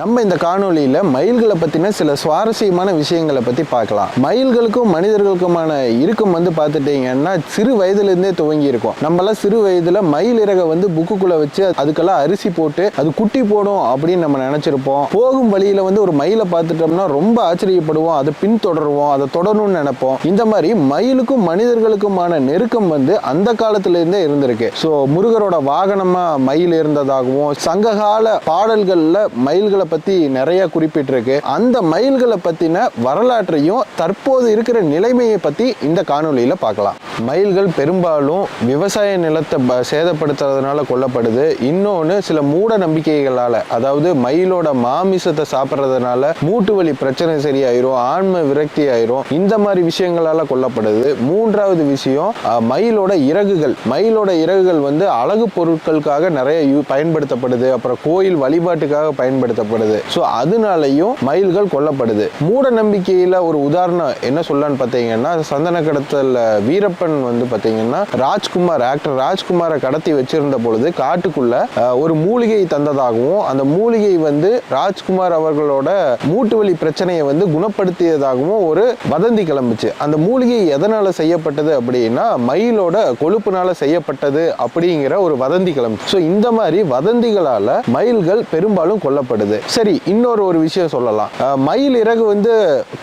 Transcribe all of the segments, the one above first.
நம்ம இந்த காணொளியில மயில்களை பத்தின சில சுவாரஸ்யமான விஷயங்களை பத்தி பார்க்கலாம். மயில்களுக்கும் மனிதர்களுக்குமான இறுக்கம் வந்து பார்த்துட்டீங்கன்னா சிறு வயதுல இருந்தே துவங்கி இருக்கும். நம்மளாம் சிறு வயதுல மயில் இறகை வந்து புக்குக்குள்ள வச்சு அதுக்கெல்லாம் அரிசி போட்டு அது குட்டி போடும் அப்படின்னு நம்ம நினைச்சிருப்போம். போகும் வழியில வந்து ஒரு மயிலை பார்த்துட்டோம்னா ரொம்ப ஆச்சரியப்படுவோம். அதை பின்தொடருவோம். அதை தொடரணும்னு நினைப்போம். இந்த மாதிரி மயிலுக்கும் மனிதர்களுக்குமான நெருக்கம் வந்து அந்த காலத்துல இருந்தே இருந்திருக்கு. ஸோ முருகரோட வாகனமா மயில் இருந்ததாகவும் சங்ககால பாடல்கள்ல மயில்களை பத்தி நிறைய குறிப்பிட்டிருக்கு. அந்த மயில்களை பத்தின வரலாற்றையும் தற்போது இருக்கிற நிலைமையை பத்தி இந்த காணொலியில பார்க்கலாம். மயில்கள் பெரும்பாலும் விவசாய நிலத்தை ப- சேதப்படுத்துறதுனால கொல்லப்படுது. இன்னொன்று சில மூட நம்பிக்கைகளால அதாவது மயிலோட மாமிசத்தை சாப்பிட்றதுனால மூட்டு வலி பிரச்சனை சரியாயிரும் ஆன்ம விரக்தி ஆயிரும். இந்த மாதிரி விஷயங்களால கொல்லப்படுது. மூன்றாவது விஷயம் மயிலோட இறகுகள். மயிலோட இறகுகள் வந்து அழகு பொருட்களுக்காக நிறைய பயன்படுத்தப்படுது. அப்புறம் கோயில் வழிபாட்டுக்காக பயன்படுத்தப்படுது. ஸோ அதனாலையும் மயில்கள் கொல்லப்படுது. மூட நம்பிக்கையில் ஒரு உதாரணம் என்ன சொல்லான்னு பார்த்தீங்கன்னா சந்தன கடத்தல் வீரப்பன் வந்து பார்த்தீங்கன்னா ராஜ்குமார் ஆக்டர் ராஜ்குமாரை கடத்தி வச்சிருந்த பொழுது காட்டுக்குள்ள ஒரு மூலிகை தந்ததாகவும் அந்த மூலிகை வந்து ராஜ்குமார் அவர்களோட மூட்டு வலி பிரச்சனையை வந்து குணப்படுத்தியதாகவும் ஒரு வதந்தி கிளம்புச்சு. அந்த மூலிகை எதனால செய்யப்பட்டது அப்படின்னா மயிலோட கொழுப்புனால செய்யப்பட்டது அப்படிங்கிற ஒரு வதந்தி கிளம்புச்சு. ஸோ இந்த மாதிரி வதந்திகளால மயில்கள் பெரும்பாலும் கொல்லப்படுது. சரி இன்னொரு ஒரு விஷயம் சொல்லலாம். மயில் இறகு வந்து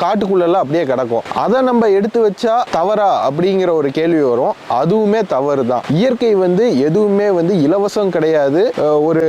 காட்டுக்குள்ளெல்லாம் அப்படியே கிடக்கும். அதை நம்ம எடுத்து வச்சா தவறா அப்படிங்கிற ஒரு கேள்வி வரும். அதுவுமே தவறு தான் இயற்கை வந்து எதுவுமே வந்து இலவசம் கிடையாது. ஒரு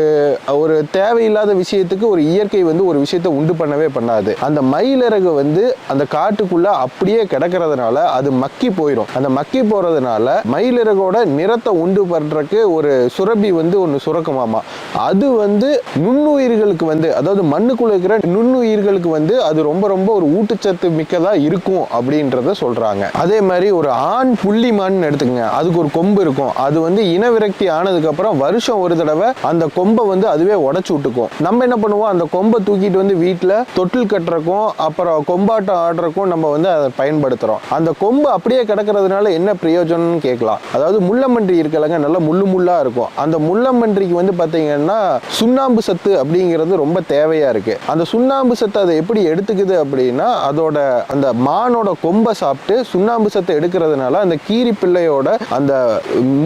ஒரு தேவையில்லாத விஷயத்துக்கு ஒரு இயற்கை வந்து ஒரு விஷயத்தை உண்டு பண்ணவே பண்ணாது. அந்த மயிலிறகு வந்து அந்த காட்டுக்குள்ள அப்படியே கிடக்கிறதுனால அது மக்கி போயிடும் அந்த மக்கி போறதுனால மயிலிறகோட நிறத்தை உண்டு பண்றதுக்கு ஒரு சுரபி வந்து ஒன்று சுரக்குமாமா. அது வந்து நுண்ணுயிர்களுக்கு வந்து அதாவது மண்ணுக்குள்ளே இருக்கிற நுண்ணுயிர்களுக்கு வந்து அது ரொம்ப ரொம்ப ஒரு ஊட்டச்சத்து மிக்கதா இருக்கும் அப்படின்றத சொல்றாங்க. அதே மாதிரி ஒரு ஆண் புள்ளி புள்ளிமான்னு எடுத்துக்கங்க. அதுக்கு ஒரு கொம்பு இருக்கும். அது வந்து இனவிரக்தி ஆனதுக்கு அப்புறம் வருஷம் ஒரு தடவை அந்த கொம்பை வந்து அதுவே உடச்சு விட்டுக்கும். நம்ம என்ன பண்ணுவோம்? அந்த கொம்பை தூக்கிட்டு வந்து வீட்டில் தொட்டில் கட்டுறக்கும் அப்புறம் கொம்பாட்டம் ஆடுறக்கும் நம்ம வந்து அதை பயன்படுத்துறோம். அந்த கொம்பு அப்படியே கிடக்கிறதுனால என்ன பிரயோஜனம்னு கேட்கலாம். அதாவது முள்ளமன்றி இருக்கலங்க நல்லா முள்ளு முள்ளா இருக்கும். அந்த முள்ளமன்றிக்கு வந்து பார்த்தீங்கன்னா சுண்ணாம்பு சத்து அப்படிங்கிறது ரொம்ப தேவையாக இருக்குது அந்த சுண்ணாம்பு சத்து அதை எப்படி எடுத்துக்குது அப்படின்னா அதோட அந்த மானோட கொம்பை சாப்பிட்டு சுண்ணாம்பு சத்தை எடுக்கிறதுனால அந்த கீரி பிள்ளையோட அந்த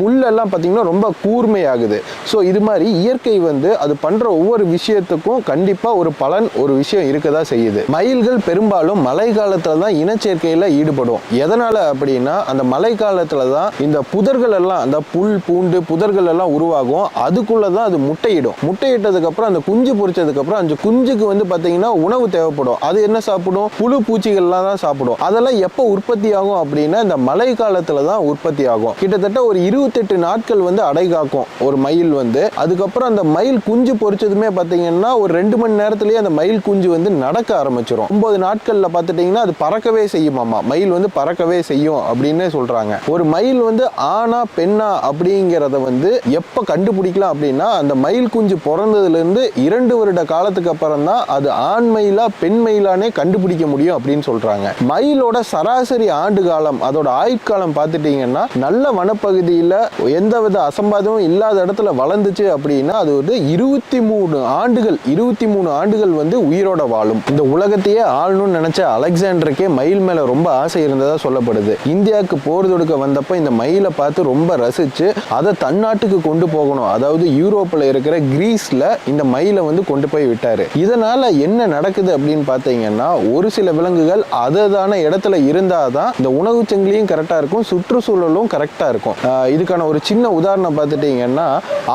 முள்ளெல்லாம் பார்த்திங்கன்னா ரொம்ப கூர்மையாகுது. ஸோ இது மாதிரி இயற்கை வந்து அது பண்ணுற ஒவ்வொரு விஷயத்துக்கும் கண்டிப்பாக ஒரு பலன் ஒரு விஷயம் இருக்கதா செய்யுது. மயில்கள் பெரும்பாலும் மழை காலத்தில் தான் இனச்சேர்க்கையில் ஈடுபடும். எதனால் அப்படின்னா அந்த மழை காலத்தில் தான் இந்த புதர்கள் எல்லாம் அந்த புல் பூண்டு புதர்கள் எல்லாம் உருவாகும். அதுக்குள்ளே தான் அது முட்டையிடும். முட்டையிட்டதுக்கப்புறம் அந்த குஞ்சு பொறிச்சதுக்கு அப்புறம் அந்த குஞ்சுக்கு வந்து பார்த்தீங்கன்னா உணவு தேவைப்படும். அது என்ன சாப்பிடும்? புழு பூச்சிகள்லாம் தான் சாப்பிடும். அதெல்லாம் எப்போ உற்பத்தி ஆகும் அப்படின்னா இந்த மழை காலத்தில் தான் உற்பத்தி ஆகும். கிட்டத்தட்ட ஒரு இருபத்தெட்டு நாட்கள் வந்து அடை காக்கும் ஒரு மயில் வந்து. அதுக்கப்புறம் அந்த மயில் குஞ்சு பொறிச்சதுமே பார்த்தீங்கன்னா ஒரு ரெண்டு மணி நேரத்துலேயே அந்த மயில் குஞ்சு வந்து நடக்க ஆரம்பிச்சிடும் ஒன்பது நாட்களில் பார்த்துட்டிங்கன்னா அது பறக்கவே செய்யுமாமா மயில் வந்து பறக்கவே செய்யும் அப்படின்னு சொல்கிறாங்க ஒரு மயில் வந்து ஆணா பெண்ணா அப்படிங்கிறத வந்து எப்போ கண்டுபிடிக்கலாம் அப்படின்னா அந்த மயில் குஞ்சு பிறந்ததுலேருந்து இரண்டு வருட காலத்துக்கு அப்புறம் தான் அது ஆண் மயிலா பெண் மயிலானே கண்டுபிடிக்க முடியும் அப்படின்னு சொல்றாங்க. மயிலோட சராசரி ஆண்டு காலம் அதோட ஆயுட்காலம் பார்த்துட்டீங்கன்னா நல்ல வனப்பகுதியில் எந்தவித அசம்பாதமும் இல்லாத இடத்துல வளர்ந்துச்சு அப்படின்னா அது வந்து இருபத்தி மூணு ஆண்டுகள் இருபத்தி மூணு ஆண்டுகள் வந்து உயிரோட வாழும். இந்த உலகத்தையே ஆளணும்னு நினைச்ச அலெக்சாண்டருக்கே மயில் மேல ரொம்ப ஆசை இருந்ததா சொல்லப்படுது. இந்தியாவுக்கு போர் தொடுக்க வந்தப்ப இந்த மயிலை பார்த்து ரொம்ப ரசிச்சு அதை தன்னாட்டுக்கு கொண்டு போகணும். அதாவது யூரோப்பில் இருக்கிற கிரீஸ்ல இந்த மயிலை வந்து கொண்டு போய் விட்டார். இதனால் என்ன நடக்குது அப்படின்னு பார்த்தீங்கன்னா ஒரு சில விலங்குகள் அததான இடத்துல இருந்தால் தான் இந்த உணவு சங்கிலியும் கரெக்டாக இருக்கும் சுற்றுச்சூழலும் கரெக்டாக இருக்கும். இதுக்கான ஒரு சின்ன உதாரணம் பார்த்துட்டிங்கன்னா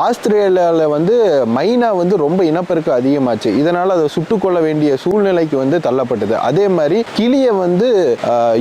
ஆஸ்திரேலியாவில் வந்து மைனா வந்து ரொம்ப இனப்பெருக்கம் அதிகமாச்சு. இதனால் அதை சுட்டுக்கொள்ள வேண்டிய சூழ்நிலைக்கு வந்து தள்ளப்பட்டது. அதே மாதிரி கிளியை வந்து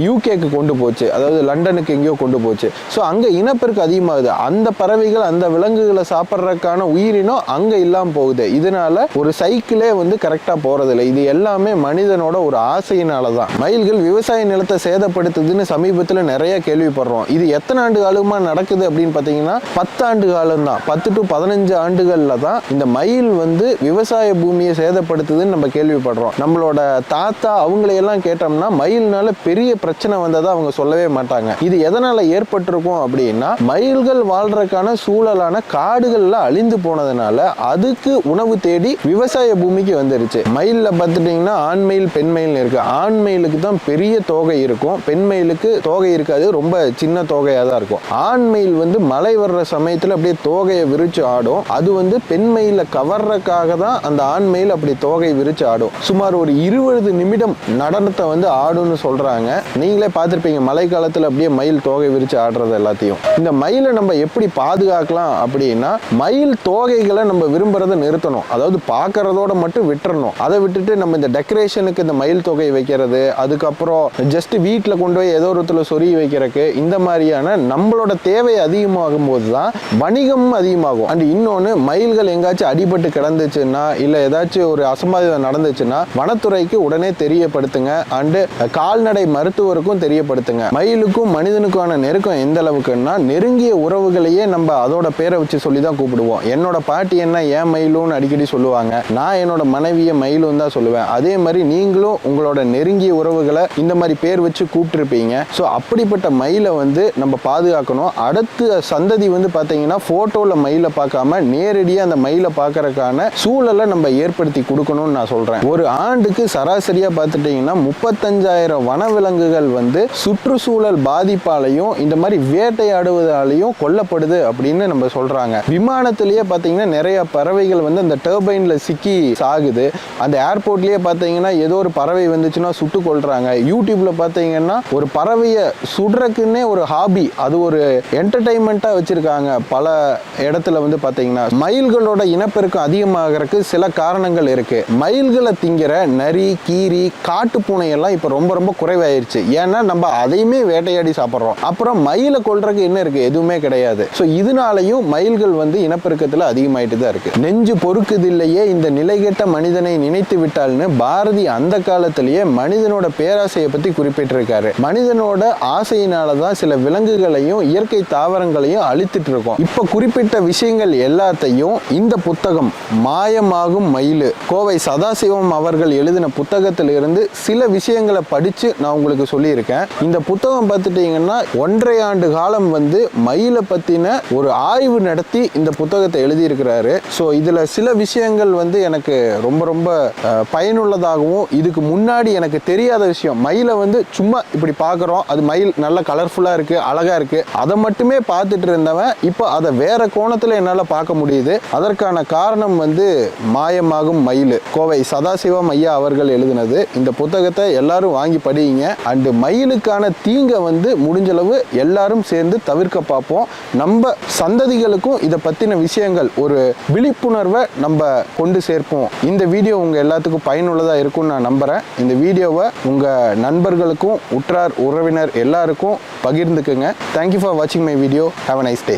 யூகேக்கு கொண்டு போச்சு. அதாவது லண்டனுக்கு எங்கேயோ கொண்டு போச்சு. ஸோ அங்கே இனப்பெருக்கு அதிகமாகுது. அந்த பறவைகள் அந்த விலங்குகளை சாப்பிட்றதுக்கான உயிரினம் அங்கே இல்லாமல் போகுது. இதனால ஒரு சைக்கிளே வந்து கரெக்டாக போகிறதில்ல இது எல்லாமே மனிதனோட ஒரு ஆசையினால தான் மயில்கள் விவசாய நிலத்தை சேதப்படுத்துதுன்னு சமீபத்தில் நிறைய கேள்விப்படுறோம். இது எத்தனை ஆண்டு காலமாக நடக்குது அப்படின்னு பார்த்தீங்கன்னா பத்தாண்டு காலம் தான் பத்து டு பதினஞ்சு ஆண்டுகளில் தான் இந்த மயில் வந்து விவசாய பூமியை சேதப்படுத்துதுன்னு நம்ம கேள்விப்படுறோம். நம்மளோட தாத்தா அவங்களையெல்லாம் கேட்டோம்னா மயில்னால பெரிய பிரச்சனை வந்ததை அவங்க சொல்லவே மாட்டாங்க. இது எதனால் ஏற்பட்டிருக்கும் அப்படின்னா மயில்கள் வாழ்றதுக்கான சூழலான காடுகளில் அழிந்து போனதுனால அதுக்கு உணவு தேடி விவசாய விவசாய பூமிக்கு வந்துருச்சு. மயிலில் பார்த்துட்டிங்கன்னா ஆண் மயில் பெண் மயில்னு இருக்குது ஆண் மயிலுக்கு தான் பெரிய தோகை இருக்கும். பெண் மயிலுக்கு தோகை இருக்காது. ரொம்ப சின்ன தோகையாக தான் இருக்கும். ஆண் மயில் வந்து மழை வர்ற சமயத்தில் அப்படியே தோகையை விரிச்சு ஆடும். அது வந்து பெண் மயிலை கவர்றதுக்காக தான் அந்த ஆண் மயில் அப்படி தோகை விரிச்சு ஆடும். சுமார் ஒரு இருபது நிமிடம் நடனத்தை வந்து ஆடும்னு சொல்றாங்க. நீங்களே பார்த்துருப்பீங்க மழை காலத்தில் அப்படியே மயில் தோகை விரிச்சு ஆடுறது எல்லாத்தையும். இந்த மயிலை நம்ம எப்படி பாதுகாக்கலாம் அப்படின்னா மயில் தோகைகளை நம்ம விரும்புறதை நிறுத்தணும். அதாவது பண்ணுறதோட மட்டும் விட்டுறணும். அதை விட்டுட்டு நம்ம இந்த டெக்கரேஷனுக்கு இந்த மயில் தொகை வைக்கிறது அதுக்கப்புறம் ஜஸ்ட் வீட்டில் கொண்டு போய் ஏதோ ஒருத்தில் சொருகி வைக்கிறதுக்கு இந்த மாதிரியான நம்மளோட தேவை அதிகமாகும் போது தான் வணிகமும் அதிகமாகும். அண்ட் இன்னொன்று மயில்கள் எங்காச்சும் அடிபட்டு கிடந்துச்சுன்னா இல்லை ஏதாச்சும் ஒரு அசம்பாவிதம் நடந்துச்சுன்னா வனத்துறைக்கு உடனே தெரியப்படுத்துங்க. அண்டு கால்நடை மருத்துவருக்கும் தெரியப்படுத்துங்க. மயிலுக்கும் மனிதனுக்கான நெருக்கம் எந்த அளவுக்குன்னா நெருங்கிய உறவுகளையே நம்ம அதோட பேரை வச்சு சொல்லி தான் கூப்பிடுவோம். என்னோட பாட்டி என்ன ஏன் மயிலும்னு அடிக்கடி சொல்லுவாங்க? நான் என்னோட மனைவியை மயிலும் தான் சொல்லுவேன். அதே மாதிரி நீங்களும் உங்களோட நெருங்கிய உறவுகளை இந்த மாதிரி பேர் வச்சு கூப்பிட்டுருப்பீங்க. ஸோ அப்படிப்பட்ட மயிலை வந்து நம்ம பாதுகாக்கணும். அடுத்த சந்ததி வந்து பார்த்தீங்கன்னா ஃபோட்டோவில் மயிலை பார்க்காம நேரடியாக அந்த மயிலை பார்க்கறதுக்கான சூழலை நம்ம ஏற்படுத்தி கொடுக்கணும்னு நான் சொல்கிறேன் ஒரு ஆண்டுக்கு சராசரியாக பார்த்துட்டிங்கன்னா முப்பத்தஞ்சாயிரம் வனவிலங்குகள் வந்து சுற்றுச்சூழல் பாதிப்பாலையும் இந்த மாதிரி வேட்டையாடுவதாலையும் கொல்லப்படுது அப்படின்னு நம்ம சொல்கிறாங்க விமானத்திலேயே பார்த்தீங்கன்னா நிறைய பறவைகள் வந்து அந்த டர்பைனில் சிக்கி சாகுது. அந்த ஏர்போர்ட்லேயே பார்த்தீங்கன்னா ஏதோ ஒரு பறவை வந்துச்சுன்னா சுட்டு கொள்றாங்க யூடியூப்ல பார்த்தீங்கன்னா ஒரு பறவையை சுடுறதுக்குன்னே ஒரு ஹாபி அது ஒரு என்டர்டைன்மெண்ட்டாக வச்சிருக்காங்க. பல இடத்துல வந்து பார்த்தீங்கன்னா மயில்களோட இனப்பெருக்கம் அதிகமாகறதுக்கு சில காரணங்கள் இருக்கு. மயில்களை திங்கிற நரி கீரி காட்டு பூனை எல்லாம் இப்போ ரொம்ப ரொம்ப குறைவாயிருச்சு. ஏன்னா நம்ம அதையுமே வேட்டையாடி சாப்பிட்றோம். அப்புறம் மயிலை கொள்றதுக்கு என்ன இருக்கு? எதுவுமே கிடையாது. ஸோ இதனாலையும் மயில்கள் வந்து இனப்பெருக்கத்தில் அதிகமாயிட்டு தான் இருக்கு. நெஞ்சு பொறுக்குதில்லையே இந்த நிலைகெட்ட மனிதனை நினைத்து விட்டால்னு பாரதி அந்த காலத்திலேயே மனிதனோட பேராசையை பத்தி குறிப்பிட்டிருக்காரு. மனிதனோட ஆசையினால தான் சில விலங்குகளையும் இயற்கை தாவரங்களையும் அழித்துட்டு இருக்கோம். இப்ப குறிப்பிட்ட விஷயங்கள் எல்லாத்தையும் இந்த புத்தகம் மாயமாகும் மயிலு கோவை சதாசிவம் அவர்கள் எழுதின புத்தகத்திலிருந்து சில விஷயங்களை படிச்சு நான் உங்களுக்கு சொல்லியிருக்கேன். இந்த புத்தகம் பார்த்துட்டீங்கன்னா ஒன்றரை ஆண்டு காலம் வந்து மயிலை பத்தின ஒரு ஆய்வு நடத்தி இந்த புத்தகத்தை எழுதியிருக்கிறாரு. ஸோ இதுல சில விஷயங்கள் வந்து எனக்கு ரொம்ப ரொம்ப பயனுள்ளதாகவும் இதுக்கு முன்னாடி எனக்கு தெரியாத விஷயம் மயிலை வந்து சும்மா இப்படி பார்க்குறோம் அது மயில் நல்ல கலர்ஃபுல்லாக இருக்குது அழகாக இருக்குது அதை மட்டுமே பார்த்துட்டு இருந்தவன் இப்போ அதை வேற கோணத்தில் என்னால் பார்க்க முடியுது. அதற்கான காரணம் வந்து மாயமாகும் மயில். கோவை சதாசிவம் ஐயா அவர்கள் எழுதினது இந்த புத்தகத்தை எல்லாரும் வாங்கி படியுங்க. அண்டு மயிலுக்கான தீங்கை வந்து முடிஞ்சளவு எல்லாரும் சேர்ந்து தவிர்க்க பார்ப்போம். நம்ம சந்ததிகளுக்கும் இதை பற்றின விஷயங்கள் ஒரு விழிப்புணர்வை நம்ம கொண்டு இருப்போம் இந்த வீடியோ உங்கள் எல்லாத்துக்கும் பயனுள்ளதாக இருக்கும்னு நான் நம்புகிறேன் இந்த வீடியோவை உங்கள் நண்பர்களுக்கும் உற்றார் உறவினர் எல்லாருக்கும் பகிர்ந்துக்குங்க. தேங்க்யூ ஃபார் வாட்சிங் my video have a nice day